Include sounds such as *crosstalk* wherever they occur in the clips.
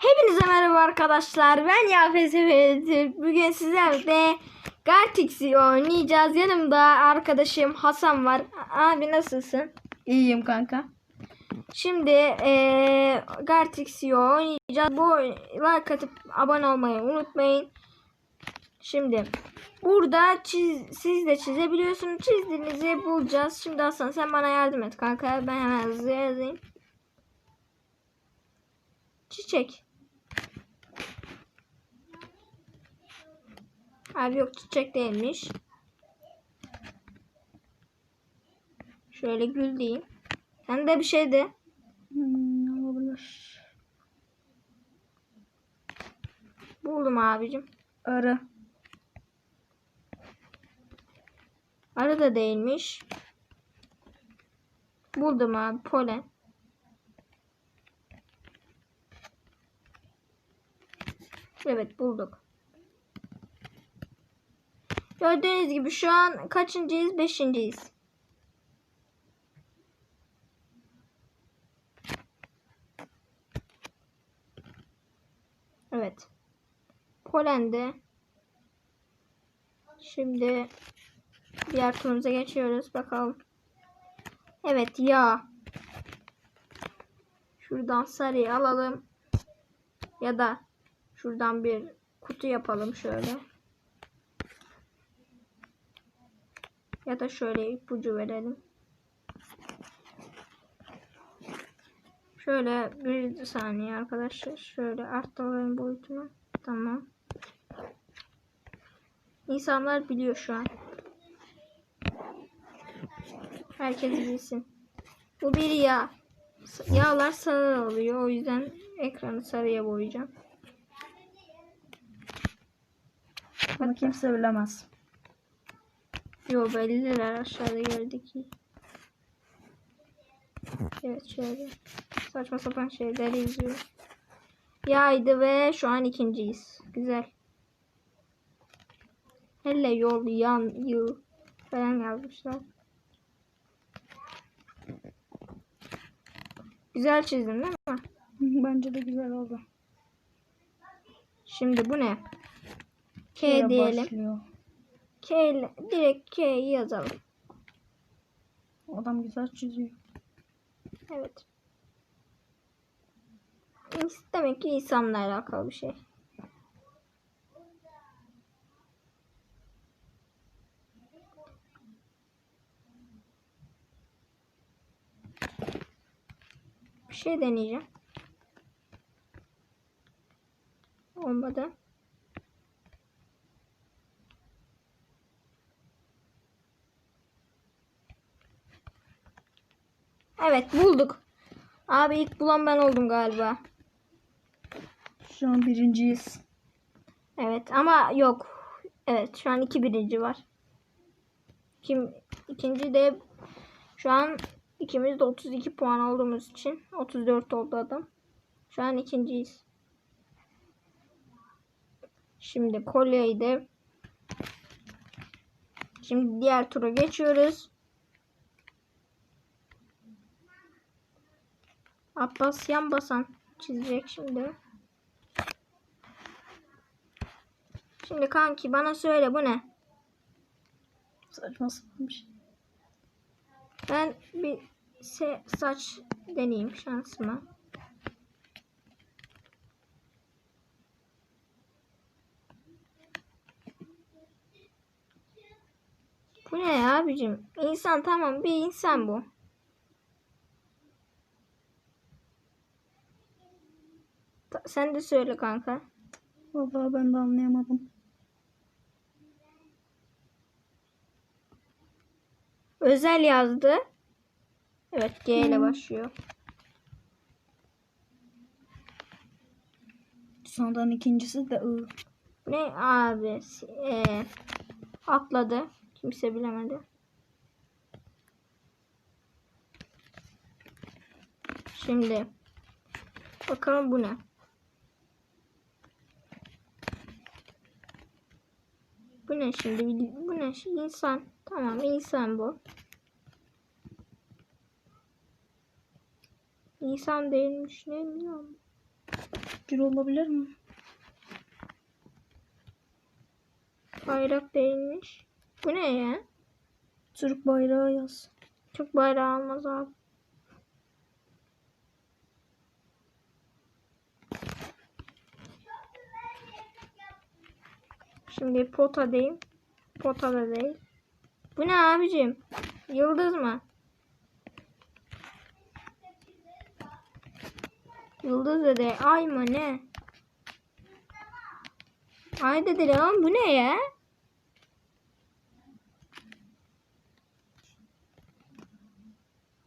Hepinize merhaba arkadaşlar. Ben Yafes. Bugün sizlerle Gartix'i oynayacağız. Yanımda arkadaşım Hasan var. Abi nasılsın? İyiyim kanka. Şimdi eee Gartix'i oynayacağız. Bu like atıp abone olmayı unutmayın. Şimdi burada çiz, siz de çizebiliyorsunuz. Çizdiğinizi bulacağız. Şimdi Hasan sen bana yardım et kanka. Ben hemen hızlı yazayım. Çiçek. Abi yok çiçek değilmiş. Şöyle gül diyeyim. Sen de bir şey de. Hmm, olabilir? Buldum abicim. Arı. Arı da değilmiş. Buldum abi polen. Evet bulduk. Gördüğünüz gibi şu an kaçıncıyız? Beşinciyiz. Evet. Polende. Şimdi diğer turumuza geçiyoruz. Bakalım. Evet ya. Şuradan sarıyı alalım. Ya da şuradan bir kutu yapalım şöyle. Ya da şöyle ipucu verelim. Şöyle bir saniye arkadaşlar. Şöyle arttıralım boyutunu. Tamam. İnsanlar biliyor şu an. Herkes bilsin. Bu bir yağ. Yağlar sarı oluyor. O yüzden ekranı sarıya boyayacağım. Bunu kimse bilemez. Yo belliler aşağıda ki. Evet şöyle. Saçma sapan şeyler izliyor. Yaydı ve şu an ikinciyiz. Güzel. Hele yol, yan, yıl falan yazmışlar. Güzel çizdim değil mi? *laughs* Bence de güzel oldu. Şimdi bu ne? K Şöyle diyelim. başlıyor. İle direkt K'yi yazalım. Adam güzel çiziyor. Evet. Demek ki insanla alakalı bir şey. Bir şey deneyeceğim. Olmadı. Evet bulduk. Abi ilk bulan ben oldum galiba. Şu an birinciyiz. Evet ama yok. Evet şu an iki birinci var. Kim ikinci de şu an ikimiz de 32 puan olduğumuz için 34 oldu adam. Şu an ikinciyiz. Şimdi kolyeyi de Şimdi diğer tura geçiyoruz. Abbas yan basan çizecek şimdi. Şimdi kanki bana söyle bu ne? Saçma sapan bir şey. Ben bir saç deneyeyim şansıma. Bu ne abicim? İnsan tamam bir insan bu. Sen de söyle kanka. Vallahi ben de anlayamadım. Özel yazdı. Evet G ile Hmm. başlıyor. Sonradan ikincisi de I. Ne abi? Ee, atladı. Kimse bilemedi. Şimdi bakalım bu ne? Bu ne şimdi? Bu ne? Şimdi insan. Tamam insan bu. İnsan değilmiş ne bileyim. Ciro olabilir mi? Bayrak değilmiş. Bu ne ya? Türk bayrağı yaz. Çok bayrağı almaz abi. Şimdi pota değil. Pota da değil. Bu ne abicim? Yıldız mı? Yıldız da değil. Ay mı ne? Ay da değil ama bu ne ya?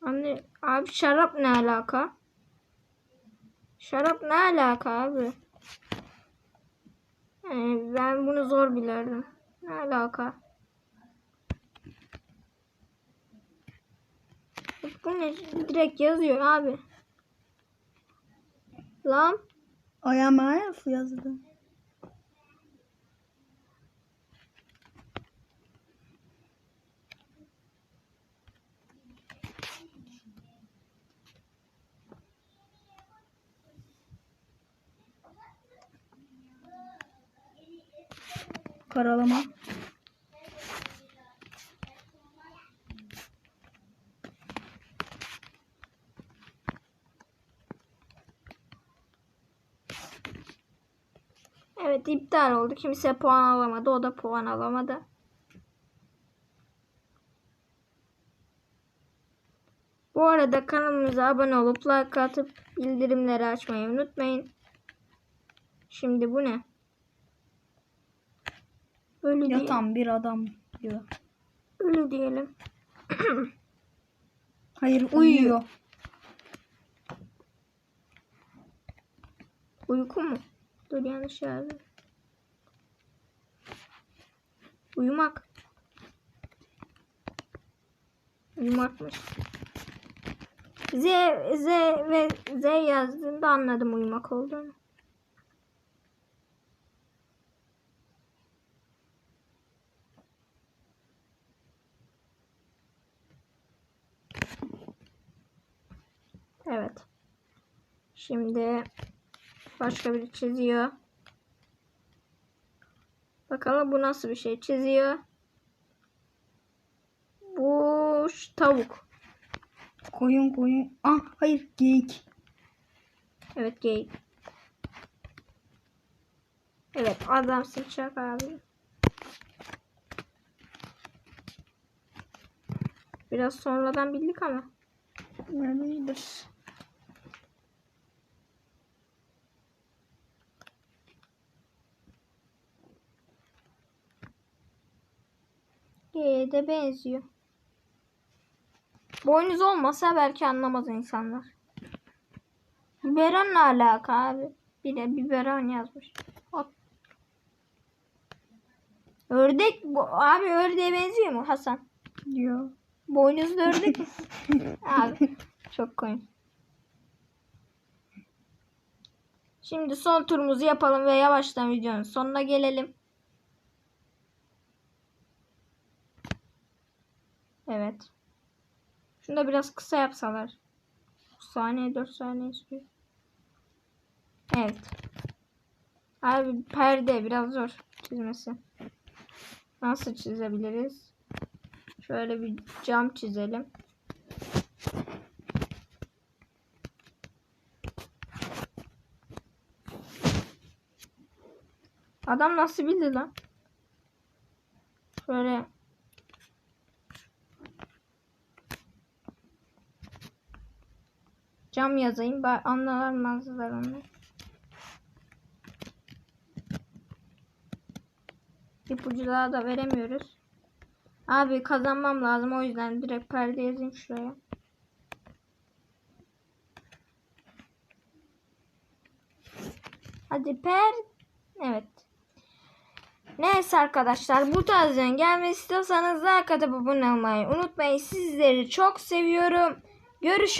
Anne, abi şarap ne alaka? Şarap ne alaka abi? Yani ben bunu zor bilirdim. Ne alaka? Bu ne? Direkt yazıyor abi. Lan am Elf yazdı. Karalama. evet iptal oldu. Kimse puan alamadı. O da puan alamadı. Bu arada kanalımıza abone olup like atıp bildirimleri açmayı unutmayın. Şimdi bu ne? Diyelim. Yatan bir adam diyor. Ölü diyelim. *clears throat* Hayır uyuyor. Uyku mu? Dur yanlış yazdım. Uyumak. Uyumakmış. Z, Z ve Z yazdığında anladım uyumak olduğunu. Evet. Şimdi başka biri çiziyor. Bakalım bu nasıl bir şey çiziyor. Bu tavuk. Koyun koyun. Ah hayır geyik. Evet geyik. Evet adam sıçacak abi. Biraz sonradan bildik ama. Öyledir. Geyiğe de benziyor. Boynuz olmasa belki anlamaz insanlar. Biberon ne alaka abi? Bir de biberon yazmış. Hop. Ördek bu abi ördeğe benziyor mu Hasan? Diyor. Boynuzlu ördek mi? *laughs* abi çok komik. Şimdi son turumuzu yapalım ve yavaştan videonun sonuna gelelim. Evet. Şunu da biraz kısa yapsalar. 3 saniye 4 saniye sürüyor. Evet. Abi perde biraz zor çizmesi. Nasıl çizebiliriz? Şöyle bir cam çizelim. Adam nasıl bildi lan? Şöyle cam yazayım. ba- Anlamazlar onu. İpucu daha da veremiyoruz. Abi kazanmam lazım o yüzden direkt perde yazayım şuraya. Hadi per. Evet. Neyse arkadaşlar bu tarz videonun gelmesi istiyorsanız like atıp abone olmayı unutmayın. Sizleri çok seviyorum. Görüşürüz.